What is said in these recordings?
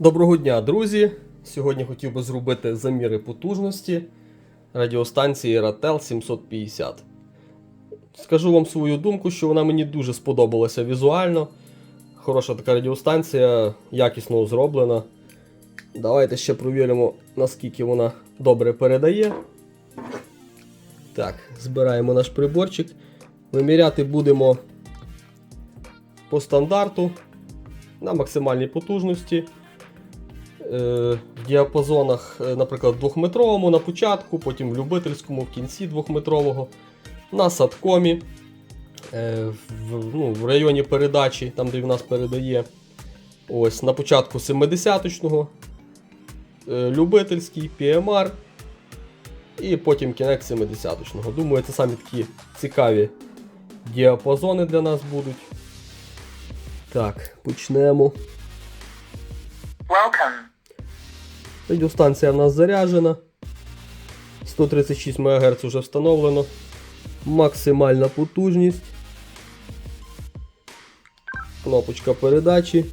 Доброго дня, друзі! Сьогодні хотів би зробити заміри потужності радіостанції Ratel 750. Скажу вам свою думку, що вона мені дуже сподобалася візуально. Хороша така радіостанція, якісно зроблена. Давайте ще провіримо, наскільки вона добре передає. Так, збираємо наш приборчик. Виміряти будемо по стандарту на максимальній потужності. Е, в діапазонах, е, наприклад, 2-метровому на початку, потім в любительському в кінці 2-метрового, на садкомі, е, в, ну, в районі передачі, там де в нас передає. Ось на початку 70-точного, е, любительський, PMR і потім кінець 70-точного. Думаю, це самі такі цікаві діапазони для нас будуть. Так, почнемо. Радіостанція в нас заряджена. 136 МГц вже встановлено. Максимальна потужність. Кнопочка передачі.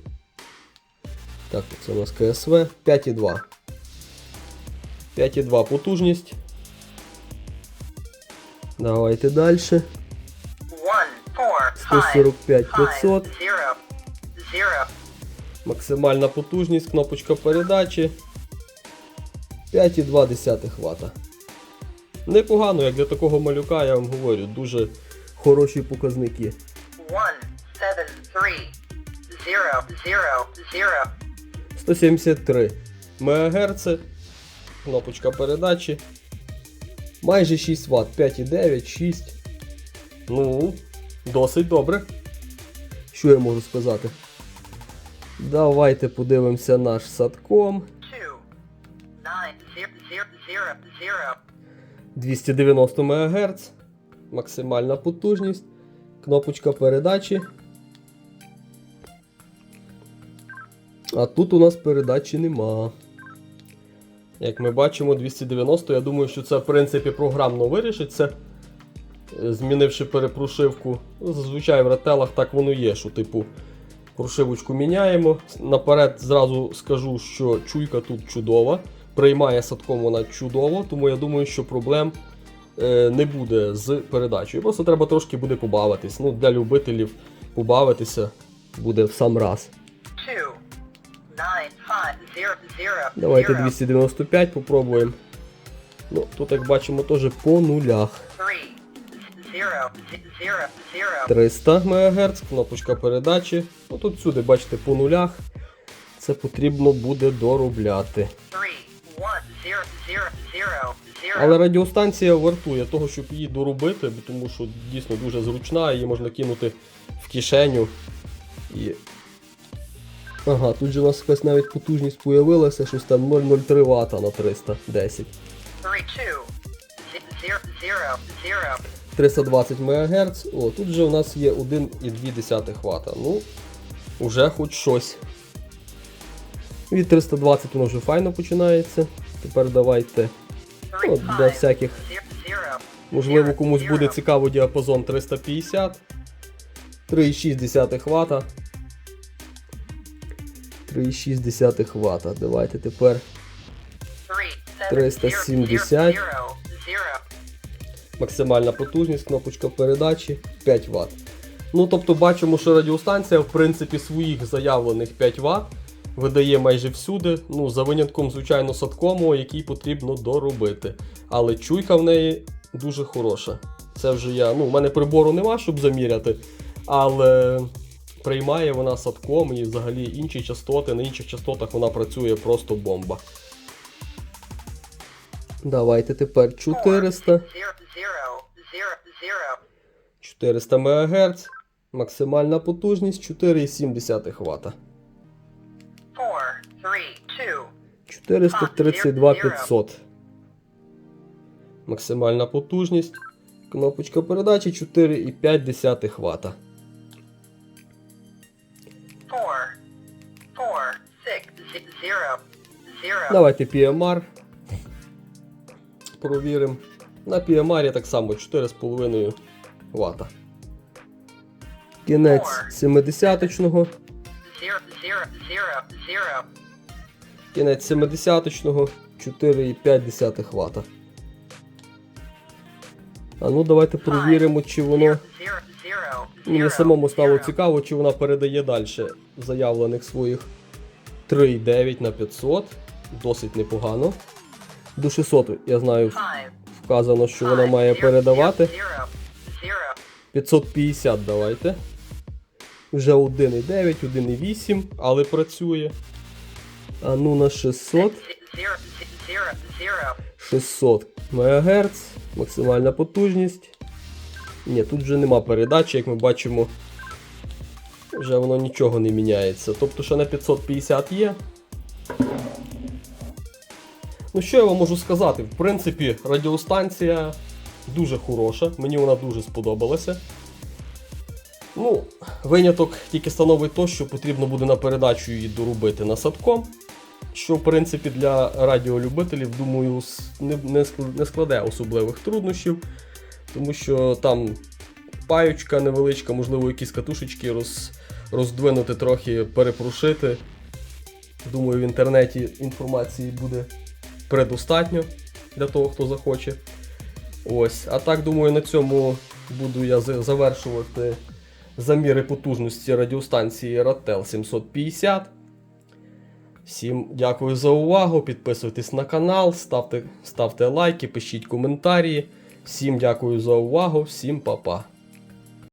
Так, це у нас КСВ 5,2. 5,2 потужність. Давайте далі. One, 145 500. zero, zero. Максимальна потужність, кнопочка передачі 5,2 Вт. Непогано, як для такого малюка, я вам говорю, дуже хороші показники. One, seven, three, zero, zero, zero. 173 МГц, кнопочка передачі. Майже 6 Вт, 5,9, 6. Ну, досить добре. Що я можу сказати? Давайте подивимося наш садком. 290 МГц, максимальна потужність, кнопочка передачі. А тут у нас передачі нема. Як ми бачимо, 290, я думаю, що це в принципі програмно вирішиться. Змінивши перепрошивку. Зазвичай в рателах так воно є, що типу прошивочку міняємо. Наперед зразу скажу, що чуйка тут чудова. Приймає садком вона чудово, тому я думаю, що проблем е, не буде з передачею. Просто треба трошки буде побавитись. Ну, для любителів побавитися буде в сам раз. Давайте 295 попробуємо. Ну, тут, як бачимо, теж по нулях. Three, zero, z- zero, zero. 300 МГц, кнопочка передачі. Ну тут сюди, бачите, по нулях. Це потрібно буде доробляти. Але радіостанція вартує того, щоб її доробити, тому що дійсно дуже зручна, її можна кинути в кишеню. І... Ага, тут же у нас якась навіть потужність появилася, щось там 0,03 Вт на 310. Three, two, z- zero, zero, zero. 320 МГц. О, тут же у нас є 1,2 Вт. Ну, уже хоч щось. Від 320 воно вже файно починається. Тепер давайте. Ну, для всяких. Можливо, комусь буде цікаво діапазон 350. 3,6 Вт. 3,6 Вт. Давайте тепер 370. zero, zero, zero. максимальна потужність, кнопочка передачі 5 Вт. Ну, тобто бачимо, що радіостанція, в принципі, своїх заявлених 5 Вт видає майже всюди. Ну, за винятком, звичайно, садкому, який потрібно доробити. Але чуйка в неї дуже хороша. Це вже я. Ну, у мене прибору нема, щоб заміряти, але приймає вона садком і взагалі інші частоти. На інших частотах вона працює просто бомба. Давайте тепер 400. Zero, zero, zero, zero. 400 МГц, максимальна потужність 4,7 Вт. Four, three, two. 432 500. Максимальна потужність. Кнопочка передачі 4,5 Вт. Давайте PMR. Провіримо. На PMR так само 4,5 Вт. Кінець 70-точного. Кінець 70-го 4,5 Вт. А ну давайте провіримо, чи воно. Мені самому стало цікаво, чи вона передає далі заявлених своїх 3,9 на 500. Досить непогано. До 600, я знаю, вказано, що вона має передавати. Zero, zero, 550 давайте. Вже 1,9, 1,8, але працює. А ну на 600. zero, zero, zero, 600 МГц, максимальна потужність. Ні, тут вже нема передачі, як ми бачимо. Вже воно нічого не міняється. Тобто ще на 550 є. Ну, що я вам можу сказати? В принципі, радіостанція дуже хороша, мені вона дуже сподобалася. Ну, виняток тільки становить то, що потрібно буде на передачу її доробити насадком що в принципі для радіолюбителів, думаю, не, складе особливих труднощів, тому що там паючка невеличка, можливо, якісь катушечки роз, роздвинути трохи, перепрошити. Думаю, в інтернеті інформації буде предостатньо для того, хто захоче. Ось. А так, думаю, на цьому буду я завершувати заміри потужності радіостанції Ratel 750. Всім дякую за увагу. Підписуйтесь на канал, ставте, ставте лайки, пишіть коментарі. Всім дякую за увагу, всім па-па.